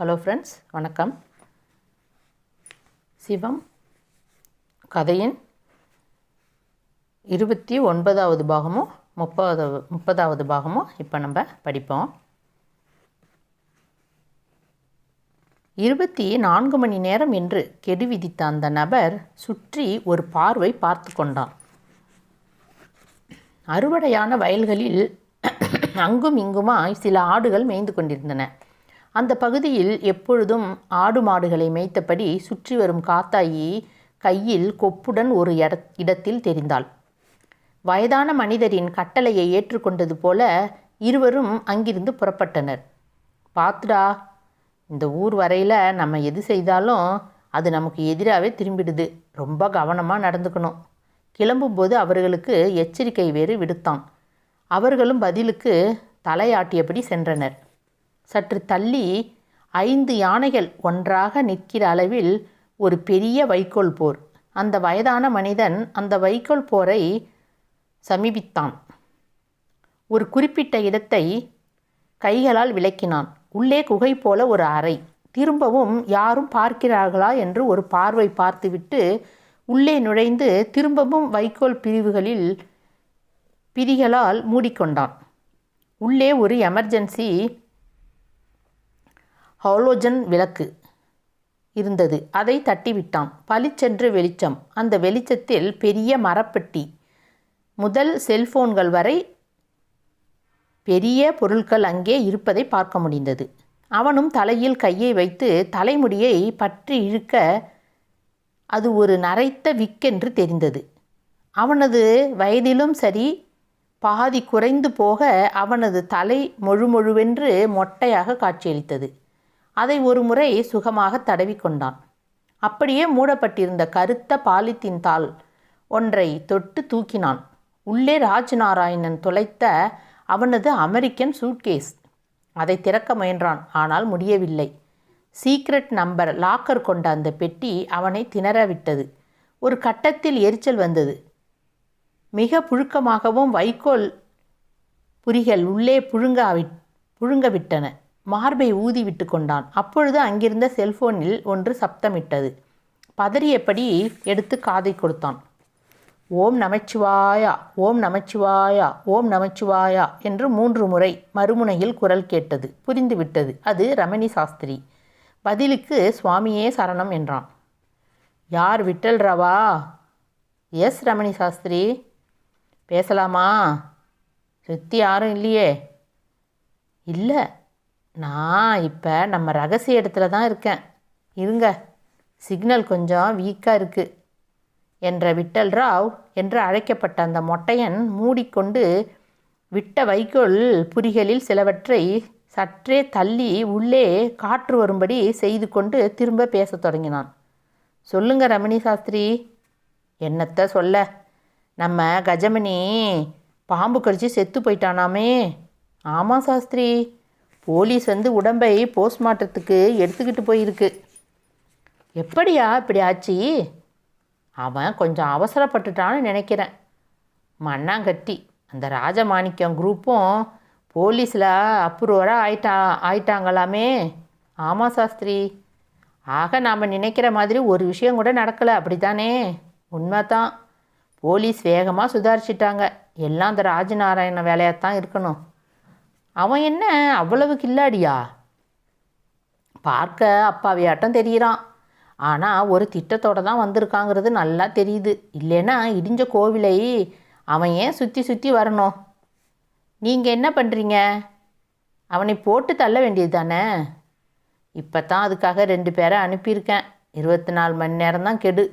Hello friends வணக்கம். சிவம் கதையின் இருபத்தி ஒன்பதாவது பாகமும் முப்பதாவது முப்பதாவது பாகமும் இப்போ நம்ம படிப்போம். இருபத்தி நான்கு மணி நேரம் என்று கெடு விதித்த அந்த நபர் சுற்றி ஒரு பார்வை பார்த்து கொண்டான். அறுவடையான வயல்களில் அங்கும் இங்குமாய் சில ஆடுகள் மேய்ந்து கொண்டிருந்தன. அந்த பகுதியில் எப்பொழுதும் ஆடு மாடுகளை மேய்த்தபடி சுற்றி வரும் காத்தாயி கையில் கொப்புடன் ஒரு இட இடத்தில் தெரிந்தாள். வயதான மனிதரின் கட்டளையை ஏற்றுக்கொண்டது போல இருவரும் அங்கிருந்து புறப்பட்டனர். பாத்துடா இந்த ஊர் வரையில் நம்ம எது செய்தாலும் அது நமக்கு எதிராகவே திரும்பிடுது. ரொம்ப கவனமாக நடந்துக்கணும். கிளம்பும்போது அவர்களுக்கு எச்சரிக்கை வேறு விடுத்தான். அவர்களும் பதிலுக்கு தலையாட்டியபடி சென்றனர். சற்று தள்ளி ஐந்து யானைகள் ஒன்றாக நிற்கிற அளவில் ஒரு பெரிய வைக்கோல் போர். அந்த வயதான மனிதன் அந்த வைக்கோல் போரை சமீபித்தான். ஒரு குறிப்பிட்ட இடத்தை கைகளால் விளக்கினான். உள்ளே குகை போல ஒரு அறை. திரும்பவும் யாரும் பார்க்கிறார்களா என்று ஒரு பார்வை பார்த்துவிட்டு உள்ளே நுழைந்து திரும்பவும் வைக்கோல் பிரிவுகளில் பிரிகளால் மூடிக்கொண்டான். உள்ளே ஒரு எமர்ஜென்சி ஹாலோஜன் விளக்கு இருந்தது. அதை தட்டிவிட்டான். பளிச்சென்று வெளிச்சம். அந்த வெளிச்சத்தில் பெரிய மரப்பெட்டி. முதல் செல்போன்கள் வரை பெரிய பொருட்கள் அங்கே இருப்பதை பார்க்க முடிந்தது. அவனும் தலையில் கையை வைத்து தலைமுடியை பற்றி இழுக்க அது ஒரு நரைத்த விக்கென்று தெரிந்தது. அவனது வயதிலும் சரி பாதி குறைந்து போக அவனது தலை மொழுமொழுவென்று மொட்டையாக காட்சியளித்தது. அதை ஒரு முறை சுகமாக தடவிக்கொண்டான். அப்படியே மூடப்பட்டிருந்த கருத்த பாலித்தீன் தாள் ஒன்றை தொட்டு தூக்கினான். உள்ளே ராஜ்நாராயணன் தொலைத்த அவனது அமெரிக்கன் சூட்கேஸ். அதை திறக்க முயன்றான் ஆனால் முடியவில்லை. சீக்ரெட் நம்பர் லாக்கர் கொண்ட அந்த பெட்டி அவனை திணறவிட்டது. ஒரு கட்டத்தில் எரிச்சல் வந்தது. மிக புழுக்கமாகவும் வைக்கோல் புரிகள் உள்ளே புழுங்காவி புழுங்கவிட்டன. மார்பை ஊதி விட்டு கொண்டான் அப்பொழுது அங்கிருந்த செல்போனில் ஒன்று சப்தமிட்டது. பதறியபடி எடுத்து காதை கொடுத்தான். ஓம் நமச்சிவாயா ஓம் நமச்சிவாயா ஓம் நமச்சிவாயா என்று மூன்று முறை மறுமுனையில் குரல் கேட்டது. புரிந்துவிட்டது. அது ரமணி சாஸ்திரி. பதிலுக்கு சுவாமியே சரணம் என்றான். யார் விட்டல் ரவா? எஸ் ரமணி சாஸ்திரி. பேசலாமா? சுத்தி யாரும் இல்லையே. இல்லை. நான் இப்போ நம்ம ரகசிய இடத்துல தான் இருக்கேன். இருங்க. சிக்னல் கொஞ்சம் வீக்காக இருக்குது என்ற விட்டல் ராவ் என்று அழைக்கப்பட்ட அந்த மொட்டையன் மூடிக்கொண்டு விட்ட வைக்கோல் புரிகளில் சிலவற்றை சற்றே தள்ளி உள்ளே காற்று வரும்படி செய்து கொண்டு திரும்ப பேசத் தொடங்கினான். சொல்லுங்க ரமணி சாஸ்திரி. என்னத்த சொல்ல? நம்ம கஜமணி பாம்பு கடிச்சு செத்து போயிட்டானாமே. ஆமாம் சாஸ்திரி. போலீஸ் வந்து உடம்பை போஸ்ட்மார்ட்டத்துக்கு எடுத்துக்கிட்டு போயிருக்கு. எப்படியா இப்படி ஆச்சு? அவன் கொஞ்சம் அவசரப்பட்டுட்டான்னு நினைக்கிறேன். மண்ணாங்கட்டி அந்த ராஜமாணிக்கம் குரூப்பும் போலீஸில் அப்ரூவராக ஆயிட்டா ஆயிட்டாங்களாமே. ஆமாம் சாஸ்திரி. ஆக நாம் நினைக்கிற மாதிரி ஒரு விஷயம் கூட நடக்கலை அப்படி தானே உண்மை தான் போலீஸ் வேகமாக சுதாரிச்சிட்டாங்க. எல்லாம் அந்த ராஜநாராயண வேலையாக தான் இருக்கணும். அவன் என்ன? அவ்வளவு கில்லாடியா? பார்க்க அப்பாவியாட்டம் தெரிகிறான் ஆனால் ஒரு திட்டத்தோடு தான் வந்திருக்காங்கிறது நல்லா தெரியுது. இல்லைன்னா இடிஞ்ச கோவிலை அவன் ஏன் சுற்றி சுற்றி வரணும்? நீங்கள் என்ன பண்ணுறீங்க அவனை போட்டு தள்ள வேண்டியது தானே இப்போ தான் அதுக்காக ரெண்டு பேரை அனுப்பியிருக்கேன். இருபத்தி நாலு மணி நேரம் தான் கெடு.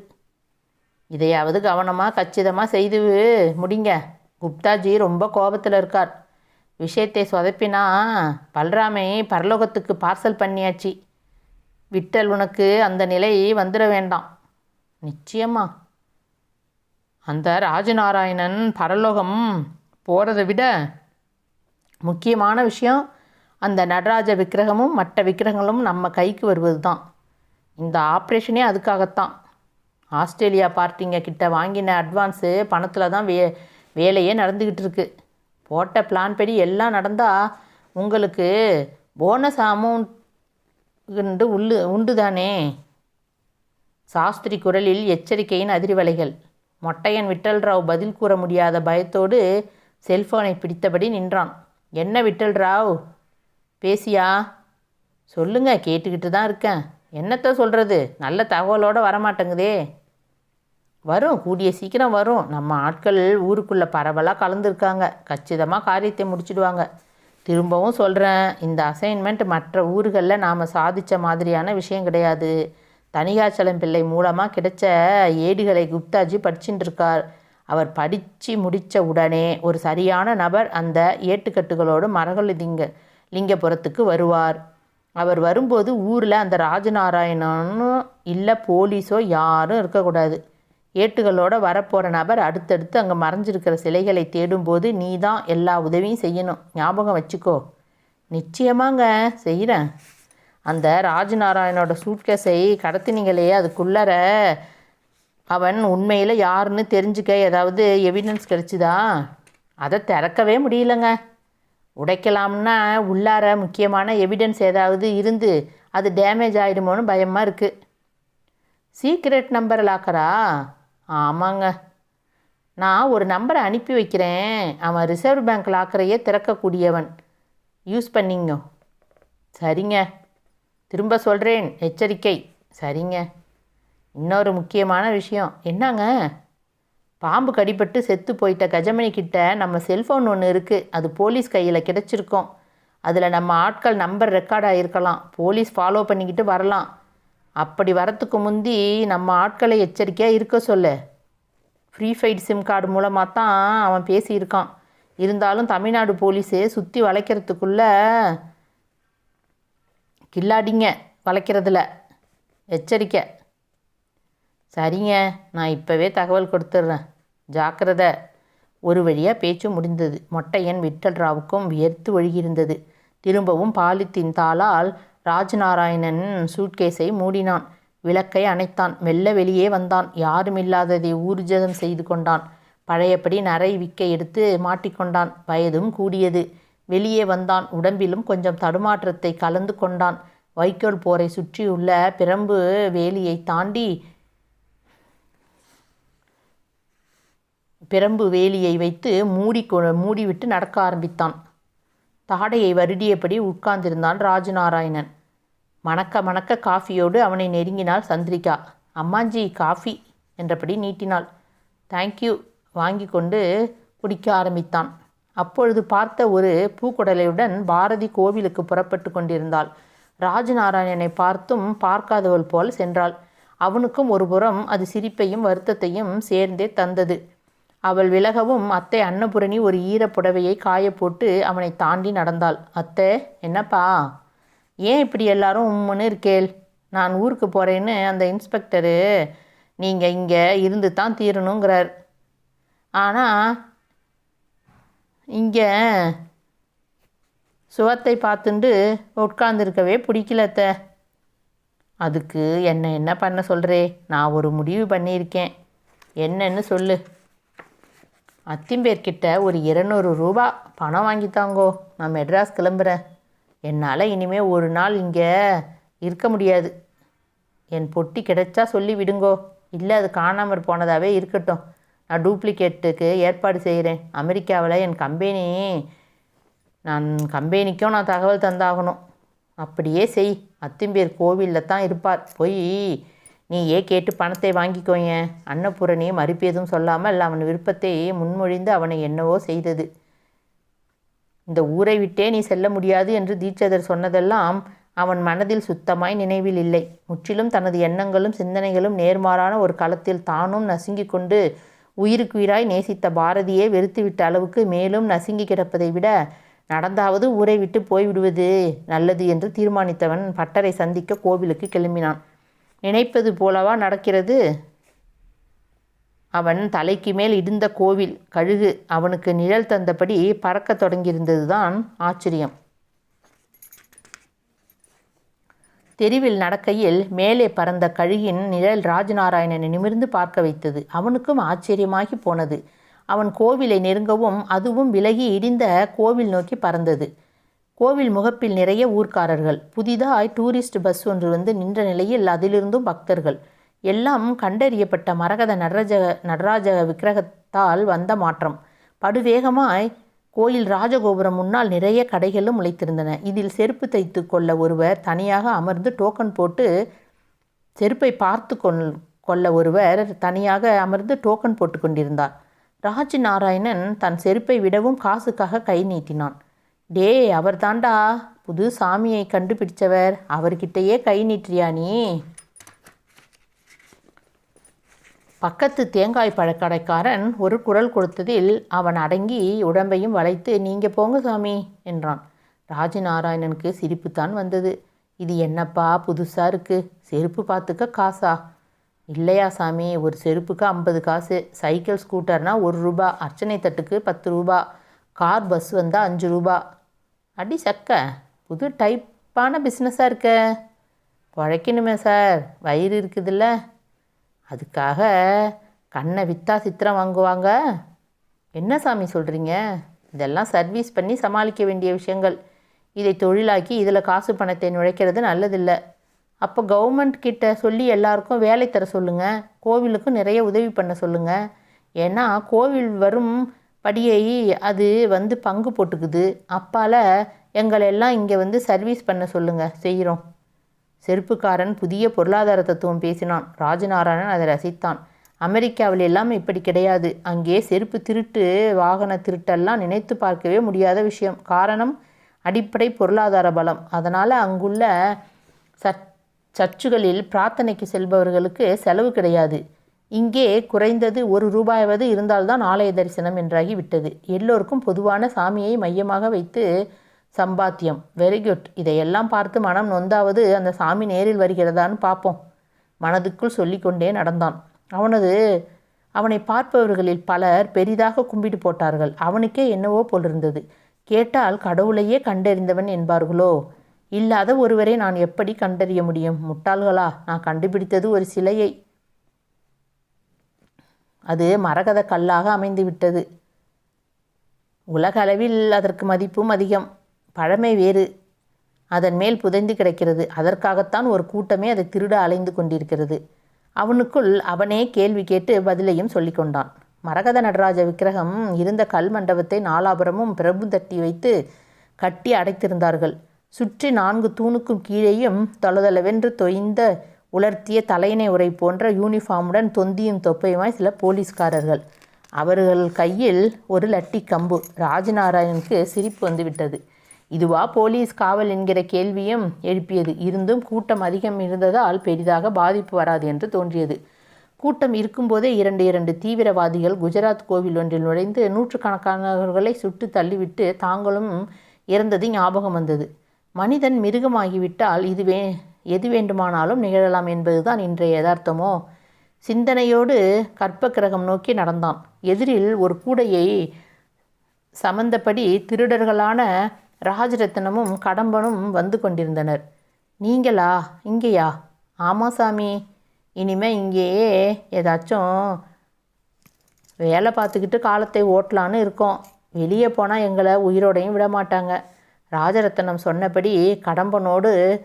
இதையாவது கவனமாக கச்சிதமாக செய்து முடிங்க. குப்தாஜி ரொம்ப கோபத்தில் இருக்கார். விஷயத்தை சொதப்பினா பல்ராமை பரலோகத்துக்கு பார்சல் பண்ணியாச்சு. விட்டல் உனக்கு அந்த நிலை வந்துட வேண்டாம். நிச்சயமா. அந்த ராஜநாராயணன் பரலோகம் போகிறத விட முக்கியமான விஷயம் அந்த நடராஜ விக்கிரகமும் மற்ற விக்கிரகங்களும் நம்ம கைக்கு வருவது தான் இந்த ஆப்ரேஷனே அதுக்காகத்தான். ஆஸ்திரேலியா பார்ட்டிங்க கிட்ட வாங்கின அட்வான்ஸு பணத்தில் தான் வே வேலையே நடந்துக்கிட்டு இருக்குது போட்ட பிளான் படி எல்லாம் நடந்தால் உங்களுக்கு போனஸ் அமௌண்ட் உள்ளு உண்டு தானே சாஸ்திரி குரலில் எச்சரிக்கையின் அதிர்வலைகள். மொட்டையன் விட்டல்ராவ் பதில் கூற முடியாத பயத்தோடு செல்போனை பிடித்தபடி நின்றான். என்ன விட்டல்ராவ்? பேசியா? சொல்லுங்க கேட்டுக்கிட்டு தான் இருக்கேன். என்னத்த சொல்கிறது நல்ல தகவலோடு வரமாட்டேங்குதே. வரும். கூடிய சீக்கிரம் வரும். நம்ம ஆட்கள் ஊருக்குள்ளே பரவலாக கலந்துருக்காங்க. கச்சிதமாக காரியத்தை முடிச்சிடுவாங்க. திரும்பவும் சொல்கிறேன் இந்த அசைன்மெண்ட் மற்ற ஊர்களில் நாம் சாதித்த மாதிரியான விஷயம் கிடையாது. தனிகாச்சலம் பிள்ளை மூலமாக கிடைச்ச ஏடுகளை குப்தாஜி படிச்சுட்டு இருக்கார் அவர் படித்து முடித்த உடனே ஒரு சரியான நபர் அந்த ஏட்டுக்கட்டுகளோடு மரகலிங்க லிங்கபுரத்துக்கு வருவார். அவர் வரும்போது ஊரில் அந்த ராஜநாராயணனும் இல்லை போலீஸோ யாரும் இருக்கக்கூடாது. ஏட்டுகளோட வரப்போகிற நபர் அடுத்தடுத்து அங்கே மறைஞ்சிருக்கிற சிலைகளை தேடும்போது நீ தான் எல்லா உதவியும் செய்யணும். ஞாபகம் வச்சுக்கோ. நிச்சயமாங்க செய்கிறேன் அந்த ராஜநாராயணோட சூட்கேஸை கடத்தினீங்களே அதுக்குள்ளற அவன் உண்மையில் யாருன்னு தெரிஞ்சுக்க ஏதாவது எவிடன்ஸ் கிடச்சிதா? அதை திறக்கவே முடியலங்க. உடைக்கலாம்னா உள்ளார முக்கியமான எவிடன்ஸ் ஏதாவது இருந்து அது டேமேஜ் ஆகிடுமோன்னு பயமாக இருக்குது சீக்ரெட் நம்பர் லாக்கரா ஆமாங்க. நான் ஒரு நம்பரை அனுப்பி வைக்கிறேன். அவன் ரிசர்வ் பேங்க் லாக்கரையே திறக்கக்கூடியவன். யூஸ் பண்ணிங்க. சரிங்க. திரும்ப சொல்கிறேன் எச்சரிக்கை. சரிங்க. இன்னொரு முக்கியமான விஷயம். என்னங்க? பாம்பு கடிபட்டு செத்து போயிட்ட கஜமணி கிட்ட நம்ம செல்ஃபோன் ஒன்று இருக்குது அது போலீஸ் கையில் கிடச்சிருக்கோம். அதில் நம்ம ஆட்கள் நம்பர் ரெக்கார்ட் ஆகிருக்கலாம் போலீஸ் ஃபாலோ பண்ணிக்கிட்டு வரலாம். அப்படி வரத்துக்கு முந்தி நம்ம ஆட்களை எச்சரிக்கையாக இருக்க சொல்லு. ப்ரீஃபெய்ட் சிம் கார்டு மூலமாக தான் அவன் பேசியிருக்கான். இருந்தாலும் தமிழ்நாடு போலீஸு சுற்றி வளைக்கிறதுக்குள்ள கில்லாடிங்க வளைக்கிறதுல. எச்சரிக்கை. சரிங்க நான் இப்போவே தகவல் கொடுத்துட்றேன் ஜாக்கிரதை. ஒரு வழியாக பேச்சு முடிந்தது. மொட்டையன் விட்டல் ராவுக்கும் வியர்த்து ஒழுகியிருந்தது திரும்பவும் பாலித்தீன் தாளால் ராஜநாராயணன் சூட்கேஸை மூடினான். விளக்கை அணைத்தான். மெல்ல வெளியே வந்தான். யாருமில்லாததை ஊர்ஜதம் செய்து கொண்டான். பழையபடி நரை விக்க எடுத்து மாட்டிக்கொண்டான் வயதும் கூடியது. வெளியே வந்தான். உடம்பிலும் கொஞ்சம் தடுமாற்றத்தை கலந்து கொண்டான். வைக்கோல் போரை சுற்றியுள்ள பிரம்பு வேலியை தாண்டி பிரம்பு வேலியை வைத்து மூடி மூடிவிட்டு நடக்க ஆரம்பித்தான். தாடையை வருடியபடி உட்கார்ந்திருந்தான் ராஜநாராயணன். மணக்க மணக்க காஃபியோடு அவனை நெருங்கினாள் சந்திரிகா. அம்மாஞ்சி காஃபி என்றபடி நீட்டினாள். தேங்க்யூ வாங்கி கொண்டு குடிக்க ஆரம்பித்தான். அப்பொழுது பார்த்த ஒரு பூக்குடலையுடன் பாரதி கோவிலுக்கு புறப்பட்டு கொண்டிருந்தாள். ராஜநாராயணனை பார்த்தும் பார்க்காதவள் போல் சென்றாள். அவனுக்கும் ஒருபுறம் அது சிரிப்பையும் வருத்தத்தையும் சேர்ந்தே தந்தது. அவள் விலகவும் அத்தை அன்னபுரணி ஒரு ஈரப்புடவையை காய போட்டு அவனை தாண்டி நடந்தாள். அத்தை என்னப்பா? ஏன் இப்படி எல்லாரும் உம்முன்னு இருக்கேள்? நான் ஊருக்கு போகிறேன்னு அந்த இன்ஸ்பெக்டரு நீங்கள் இங்கே இருந்து தான் தீரணுங்கிறார். ஆனால் இங்கே சுவத்தை பார்த்துண்டு உட்காந்துருக்கவே பிடிக்கலத்த அதுக்கு என்ன என்ன பண்ண சொல்கிறே நான் ஒரு முடிவு பண்ணியிருக்கேன். என்னன்னு சொல்லு. அத்திம்பேர்கிட்ட ஒரு இருநூறு ரூபா பணம் வாங்கித்தாங்கோ. நான் மெட்ராஸ் கிளம்புறேன். என்னால் இனிமேல் ஒரு நாள் இங்கே இருக்க முடியாது. என் பொட்டி கிடைச்சா சொல்லி விடுங்கோ. இல்லை அது காணாமற் போனதாகவே இருக்கட்டும். நான் டூப்ளிகேட்டுக்கு ஏற்பாடு செய்கிறேன் அமெரிக்காவில் என் கம்பெனி நான் கம்பெனிக்கும் நான் தகவல் தந்தாகணும். அப்படியே செய். அத்திம்பேர் கோவிலில் தான் இருப்பார். போய் நீயே கேட்டு பணத்தை வாங்கிக்கோங்க அன்னபூரணிய மறுப்பு எதுவும் சொல்லாமல் அவன் விருப்பத்தை முன்மொழிந்து அவனை என்னவோ செய்தது. இந்த ஊரை விட்டே நீ செல்ல முடியாது என்று தீட்சதர் சொன்னதெல்லாம் அவன் மனதில் சுத்தமாய் நினைவில் இல்லை. முற்றிலும் தனது எண்ணங்களும் சிந்தனைகளும் நேர்மாறான ஒரு களத்தில் தானும் நசுங்கிக் கொண்டு உயிருக்குயிராய் நேசித்த பாரதியை வெறுத்துவிட்ட அளவுக்கு மேலும் நசுங்கி கிடப்பதை விட நடந்தாவது ஊரை விட்டு போய்விடுவது நல்லது என்று தீர்மானித்தவன் பட்டரை சந்திக்க கோவிலுக்கு கிளம்பினான். நினைப்பது போலவா நடக்கிறது? அவன் தலைக்கு மேல் இடிந்த கோவில் கழுகு அவனுக்கு நிழல் தந்தபடி பறக்க தொடங்கியிருந்ததுதான் ஆச்சரியம். தெருவில் நடக்கையில் மேலே பறந்த கழுகின் நிழல் ராஜநாராயணனை நிமிர்ந்து பார்க்க வைத்தது. அவனுக்கும் ஆச்சரியமாகி போனது. அவன் கோவிலை நெருங்கவும் அதுவும் விலகி இடிந்த கோவில் நோக்கி பறந்தது. கோவில் முகப்பில் நிறைய ஊர்க்காரர்கள். புதிதாய் டூரிஸ்ட் பஸ் ஒன்று வந்து நின்ற நிலையில் அதிலிருந்தும் பக்தர்கள். எல்லாம் கண்டறியப்பட்ட மரகத நடராஜ நடராஜ விக்கிரகத்தால் வந்த மாற்றம். படுவேகமாய் கோயில் ராஜகோபுரம் முன்னால் நிறைய கடைகளும் முளைத்திருந்தன. இதில் செருப்பு தைத்து கொள்ள ஒருவர் தனியாக அமர்ந்து டோக்கன் போட்டு செருப்பை பார்த்து கொள் கொள்ள ஒருவர் தனியாக அமர்ந்து டோக்கன் போட்டு கொண்டிருந்தார். ராஜ் நாராயணன் தன் செருப்பை விடவும் காசுக்காக கை நீட்டினான். டே அவர் தாண்டா புது சாமியை கண்டுபிடிச்சவர். அவர்கிட்டயே கை நீட்டுறியா நீ? பக்கத்து தேங்காய் பழக்கடைக்காரன் ஒரு குரல் கொடுத்ததில் அவன் அடங்கி உடம்பையும் வளைத்து நீங்க போங்க சாமி என்றான். ராஜநாராயணனுக்கு சிரிப்புத்தான் வந்தது. இது என்னப்பா புதுசாக இருக்கு. செருப்பு பார்த்துக்க காசா? இல்லையா சாமி ஒரு செருப்புக்கு ஐம்பது காசு. சைக்கிள் ஸ்கூட்டர்னா ஒரு ரூபா. அர்ச்சனை தட்டுக்கு பத்து ரூபா. கார் பஸ் வந்தால் அஞ்சு ரூபா. அடி சக்க புது டைப்பான பிஸ்னஸாக இருக்க. உழைக்கணுமே சார். வயிறு இருக்குதுல்ல. அதுக்காக கண்ணை விற்றா சித்திரம் வாங்குவாங்க. என்ன சாமி சொல்கிறீங்க இதெல்லாம் சர்வீஸ் பண்ணி சமாளிக்க வேண்டிய விஷயங்கள். இதை தொழிலாக்கி இதில் காசு பணத்தை நுழைக்கிறது நல்லதில்லை. அப்போ கவர்மெண்ட் கிட்ட சொல்லி எல்லாருக்கும் வேலை தர சொல்லுங்கள் கோவிலுக்கும் நிறைய உதவி பண்ண சொல்லுங்கள் ஏன்னா கோவில் வரும் படியை அது வந்து பங்கு போட்டுக்குது. அப்பால் எங்களெல்லாம் இங்கே வந்து சர்வீஸ் பண்ண சொல்லுங்கள் செய்கிறோம் செருப்புக்காரன் புதிய பொருளாதார தத்துவம் பேசினான். ராஜநாராயணன் அதை ரசித்தான். அமெரிக்காவில் எல்லாம் இப்படி கிடையாது. அங்கே செருப்பு திருட்டு வாகன திருட்டெல்லாம் நினைத்து பார்க்கவே முடியாத விஷயம். காரணம் அடிப்படை பொருளாதார பலம். அதனால் அங்குள்ள சச் சர்ச்சுகளில் பிரார்த்தனைக்கு செல்பவர்களுக்கு செலவு கிடையாது. இங்கே குறைந்தது ஒரு ரூபாயாவது இருந்தால்தான் ஆலய தரிசனம் என்றாகி விட்டது. எல்லோருக்கும் பொதுவான சாமியை மையமாக வைத்து சம்பாத்தியம். வெரி குட் இதையெல்லாம் பார்த்து மனம் நொந்தாவது அந்த சாமி நேரில் வருகிறதான்னு பார்ப்போம். மனதுக்குள் சொல்லிக்கொண்டே நடந்தான். அவனது அவனை பார்ப்பவர்களில் பலர் பெரிதாக கும்பிட்டு போட்டார்கள். அவனுக்கே என்னவோ போலிருந்தது. கேட்டால் கடவுளையே கண்டறிந்தவன் என்பார்களோ? இல்லாத ஒருவரை நான் எப்படி கண்டறிய முடியும்? முட்டாள்களா? நான் கண்டுபிடித்தது ஒரு சிலையை. அது மரகத கல்லாக அமைந்து விட்டது உலகளவில் அதற்கு மதிப்பும் அதிகம். பழமை வேறு. அதன் மேல் புதைந்து கிடக்கிறது. அதற்காகத்தான் ஒரு கூட்டமே அதை திருட அலைந்து கொண்டிருக்கிறது. அவனுக்குள் அவனே கேள்வி கேட்டு பதிலையும் சொல்லிக்கொண்டான் மரகத நடராஜ விக்கிரகம் இருந்த கல் மண்டபத்தை நாலாபுரமும் பிரபு தட்டி வைத்து கட்டி அடைத்திருந்தார்கள். சுற்றி நான்கு தூணுக்கும் கீழேயும் தொலதளவென்று தொய்ந்த உலர்த்திய தலையினை உரை போன்ற யூனிஃபார்முடன் தொந்தியும் தொப்பையுமாய் சில போலீஸ்காரர்கள். அவர்கள் கையில் ஒரு லட்டி கம்பு. ராஜநாராயணனுக்கு சிரிப்பு வந்துவிட்டது. இதுவா போலீஸ் காவல் என்கிற கேள்வியும் எழுப்பியது. இருந்தும் கூட்டம் அதிகம் இருந்ததால் பெரிதாக பாதிப்பு வராது என்று தோன்றியது. கூட்டம் இருக்கும்போதே இரண்டு இரண்டு தீவிரவாதிகள் குஜராத் கோவில் ஒன்றில் நுழைந்து நூற்றுக்கணக்கானவர்களை சுட்டு தள்ளிவிட்டு தாங்களும் இறந்தது ஞாபகம் வந்தது. மனிதன் மிருகமாகிவிட்டால் இதுவே எது வேண்டுமானாலும் நிகழலாம் என்பதுதான் இன்றைய யதார்த்தமோ? சிந்தனையோடு கற்ப கிரகம் நோக்கி நடந்தான். எதிரில் ஒரு கூடையை சமந்தபடி திருடர்களான ராஜரத்னமும் கடம்பனும் வந்து கொண்டிருந்தனர். நீங்களா? இங்கேயா? ஆமாம் சாமி. இனிமே இங்கேயே ஏதாச்சும் வேலை பார்த்துக்கிட்டு காலத்தை ஓட்டலான்னு இருக்கோம். வெளியே போனால் எங்களை உயிரோடையும் விட மாட்டாங்க. ராஜரத்னம் சொன்னபடி கடம்பனோடு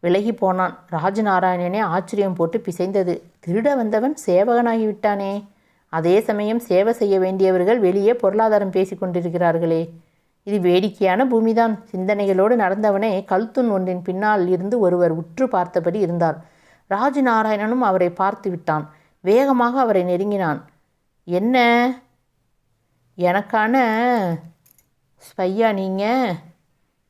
விலகி போனான். ராஜநாராயணனே ஆச்சரியம் போட்டு பிசைந்தது. திருட வந்தவன் சேவகனாகி விட்டானே. அதே சமயம் சேவை செய்ய வேண்டியவர்கள் வெளியே பொருளாதாரம் பேசி கொண்டிருக்கிறார்களே. இது வேடிக்கையான பூமிதான். சிந்தனைகளோடு நடந்தவனே கல்துன் ஒன்றின் பின்னால் இருந்து ஒருவர் உற்று பார்த்தபடி இருந்தார். ராஜநாராயணனும் அவரை பார்த்து விட்டான். வேகமாக அவரை நெருங்கினான். என்ன? எனக்கான ஸ்பையா நீங்கள்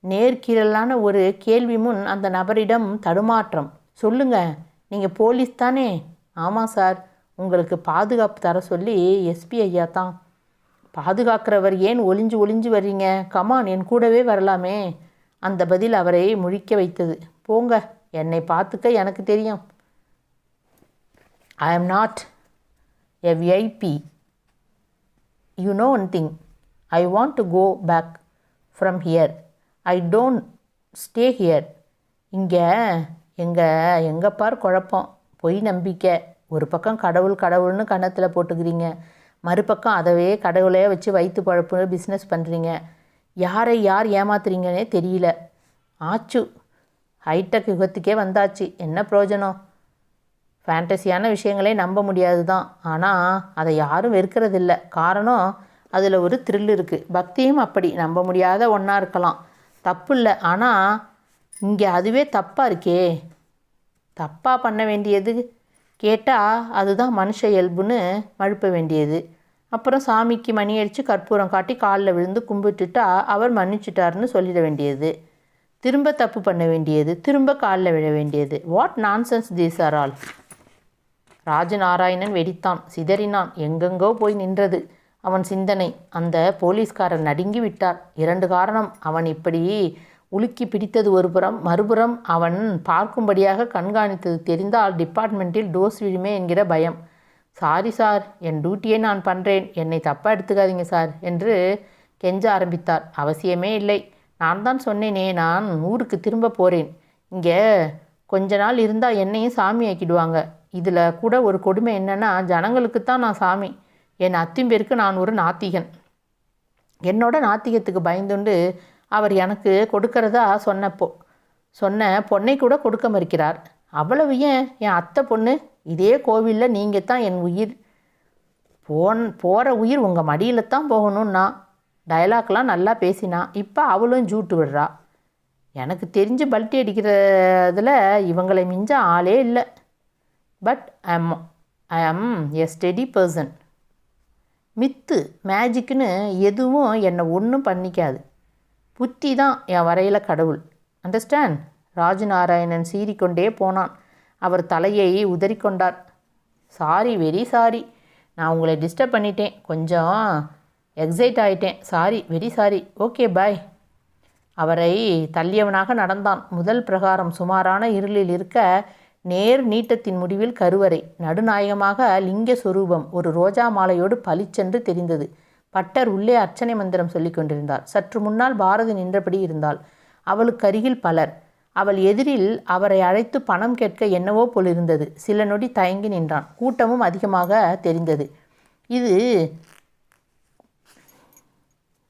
நேர்கீரலான ஒரு கேள்வி முன் அந்த நபரிடம் தடுமாற்றம். சொல்லுங்க. நீங்கள் போலீஸ் தானே? ஆமாம் சார். உங்களுக்கு பாதுகாப்பு தர சொல்லி எஸ்பி ஐயா தான். பாதுகாக்கிறவர் ஏன் ஒளிஞ்சு ஒளிஞ்சு வர்றீங்க? கமான் என் கூடவே வரலாமே. அந்த பதில் அவரை முழிக்க வைத்தது. போங்க என்னை பார்த்துக்க எனக்கு தெரியும். I am not a VIP you know one thing I want to go back from here I don't stay here இங்கே எங்கள் எங்கே பார் குழப்பம். பொய் நம்பிக்கை. ஒரு பக்கம் கடவுள் கடவுள்னு கன்னத்தில் போட்டுக்கிறீங்க. மறுபக்கம் அதவே கடவுளே வச்சு வயிற்று பழப்பு பிஸ்னஸ் பண்ணுறீங்க யாரை யார் ஏமாத்துறீங்கன்னே தெரியல. ஆச்சு. ஹைடெக் யுகத்துக்கே வந்தாச்சு. என்ன பிரயோஜனம்? ஃபேண்டசியான விஷயங்களே நம்ப முடியாது தான் ஆனால் அதை யாரும் வெறுக்கிறதில்ல. காரணம் அதில் ஒரு த்ரில் இருக்குது பக்தியும் அப்படி. நம்ப முடியாத ஒன்றா இருக்கலாம். தப்பு இல்லை ஆனால் இங்கே அதுவே தப்பாக இருக்கே. தப்பாக பண்ண வேண்டியது கேட்டால் அதுதான் மனுஷ இயல்புன்னு மழுப்ப வேண்டியது. அப்புறம் சாமிக்கு மணி அடித்து கற்பூரம் காட்டி காலில் விழுந்து கும்பிட்டுட்டா அவர் மன்னிச்சிட்டாருன்னு சொல்லிட வேண்டியது. திரும்ப தப்பு பண்ண வேண்டியது. திரும்ப காலில் விழ வேண்டியது. What nonsense these are all Rajanarayanan வெடித்தான் சிதறினான் எங்கெங்கோ போய் நின்றது. அவன் சிந்தனை அந்த போலீஸ்காரர் நடுங்கி விட்டார். இரண்டு காரணம் அவன் இப்படி உலுக்கி பிடித்தது ஒருபுறம் மறுபுறம் அவன் பார்க்கும்படியாக கண்காணித்தது தெரிந்தால் டிபார்ட்மெண்ட்டில் டோஸ் விழுமே என்கிற பயம். சாரி சார் என் டியூட்டியை நான் பண்ணுறேன் என்னை தப்பாக எடுத்துக்காதீங்க சார் என்று கெஞ்ச ஆரம்பித்தார். அவசியமே இல்லை. நான் தான் சொன்னேனே நான் ஊருக்கு திரும்ப போகிறேன் இங்கே கொஞ்ச நாள் இருந்தால் என்னையும் சாமி ஆக்கிடுவாங்க. இதில் கூட ஒரு கொடுமை என்னென்னா ஜனங்களுக்கு தான் நான் சாமி. என் அத்திம்பேருக்கு நான் ஒரு நாத்திகன். என்னோட நாத்திகத்துக்கு பயந்துண்டு அவர் எனக்கு கொடுக்கறதா சொன்னப்போ சொன்ன பொண்ணை கூட கொடுக்க மறுக்கிறார். அவ்வளவு ஏன்? என் அத்தை பொண்ணு இதே கோவிலில் நீங்கள் தான் என் உயிர். போன் போகிற உயிர் உங்கள் மடியில் தான் போகணும்னா டயலாக்லாம் நல்லா பேசினா இப்போ அவளும் ஜூட்டு விடுறா. எனக்கு தெரிஞ்சு பல்ட்டி அடிக்கிறதுல இவங்களை மிஞ்ச ஆளே இல்லை. But I am I am a steady person Mithu மேஜிக்குன்னு எதுவும் என்னை ஒன்றும் பண்ணிக்காது. புத்தி தான் என் வரையில் கடவுள். அண்டர்ஸ்டாண்ட் ராஜநாராயணன் சீறிக்கொண்டே போனான். அவர் தலையை உதறிக்கொண்டார். சாரி வெரி சாரி நான் உங்களை டிஸ்டர்ப் பண்ணிட்டேன். கொஞ்சம் எக்ஸைட் ஆயிட்டேன். Sorry very sorry okay bye அவரை தள்ளியவனாக நடந்தான். முதல் பிரகாரம் சுமாரான இருளில் இருக்க நேர் நீட்டத்தின் முடிவில் கருவறை நடுநாயகமாக லிங்க சொரூபம் ஒரு ரோஜா மாலையோடு பளிச்சென்று தெரிந்தது. பட்டர் உள்ளே அர்ச்சனை மந்திரம் சொல்லிக் கொண்டிருந்தார் சற்று முன்னால் பாரதி நின்றபடி இருந்தாள். அவளுக்கு அருகில் பலர். அவள் எதிரில் அவரை அழைத்து பணம் கேட்க என்னவோ போலிருந்தது சில நொடி தயங்கி நின்றான். கூட்டமும் அதிகமாக தெரிந்தது. இது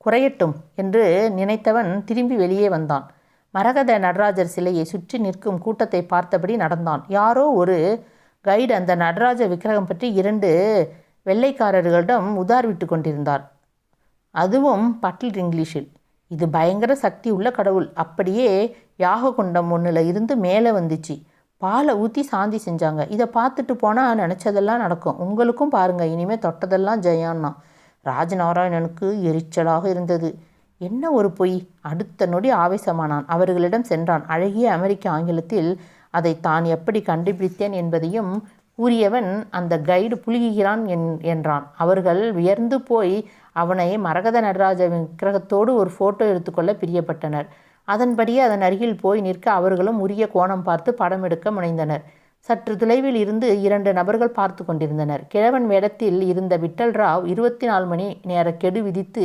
குறையட்டும் என்று நினைத்தவன் திரும்பி வெளியே வந்தான். மரகத நடராஜர் சிலையை சுற்றி நிற்கும் கூட்டத்தை பார்த்தபடி நடந்தான். யாரோ ஒரு கைடு அந்த நடராஜ விக்கிரகம் பற்றி இரண்டு வெள்ளைக்காரர்களிடம் உதார்விட்டு கொண்டிருந்தார். அதுவும் பட்டில் இங்கிலீஷில். இது பயங்கர சக்தி உள்ள கடவுள். அப்படியே யாக குண்டம் ஒன்றில் இருந்து மேலே வந்துச்சு. பாலை ஊற்றி சாந்தி செஞ்சாங்க. இதை பார்த்துட்டு போனால் நினச்சதெல்லாம் நடக்கும். உங்களுக்கும் பாருங்கள் இனிமேல் தொட்டதெல்லாம் ஜெயான்னா. ராஜநாராயணனுக்கு எரிச்சலாக இருந்தது. என்ன ஒரு பொய்? அடுத்த நொடி ஆவேசமானான். அவர்களிடம் சென்றான். அழகிய அமெரிக்க ஆங்கிலத்தில் அதை தான் எப்படி கண்டுபிடித்தேன் என்பதையும் கூறியவன் அந்த கைடு புலிகிறான் என் என்றான். அவர்கள் உயர்ந்து போய் அவனை மரகத நடராஜ விக்கிரகத்தோடு ஒரு ஃபோட்டோ எடுத்துக்கொள்ள பிரியப்பட்டனர். அதன்படியே அதன் அருகில் போய் நிற்க அவர்களும் உரிய கோணம் பார்த்து படம் எடுக்க முனைந்தனர். சற்று தொலைவில் இருந்து இரண்டு நபர்கள் பார்த்து கொண்டிருந்தனர். கிழவன் வேடத்தில் இருந்த விட்டல் ராவ் இருபத்தி நாலு மணி நேர கெடு விதித்து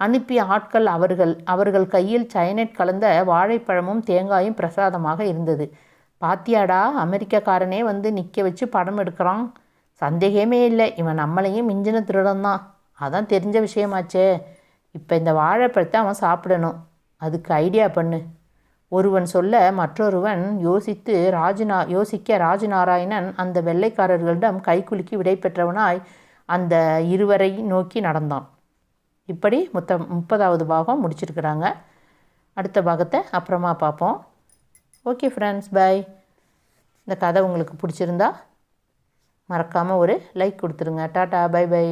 அனுப்பிய ஆட்கள் அவர்கள் அவர்கள் கையில் சைனட் கலந்த வாழைப்பழமும் தேங்காயும் பிரசாதமாக இருந்தது. பாத்தியாடா அமெரிக்கக்காரனே வந்து நிற்க வச்சு படம் எடுக்கிறான். சந்தேகமே இல்லை இவன் நம்மளையும் மிஞ்சின திருடன் தான் அதான் தெரிஞ்ச விஷயமாச்சே. இப்போ இந்த வாழைப்பழத்தை அவன் சாப்பிடணும். அதுக்கு ஐடியா பண்ணு. ஒருவன் சொல்ல மற்றொருவன் யோசித்து ராஜநா யோசிக்க ராஜநாராயணன் அந்த வெள்ளைக்காரர்களிடம் கைக்குலுக்கி விடை பெற்றவனாய் அந்த இருவரை நோக்கி நடந்தான். இப்படி மொத்த முப்பதாவது பாகம் முடிச்சிருக்கிறாங்க. அடுத்த பாகத்தை அப்புறமா பார்ப்போம். ஓகே ஃப்ரெண்ட்ஸ் பை இந்த கதை உங்களுக்கு பிடிச்சிருந்தா மறக்காமல் ஒரு லைக் கொடுத்துருங்க. Tata bye by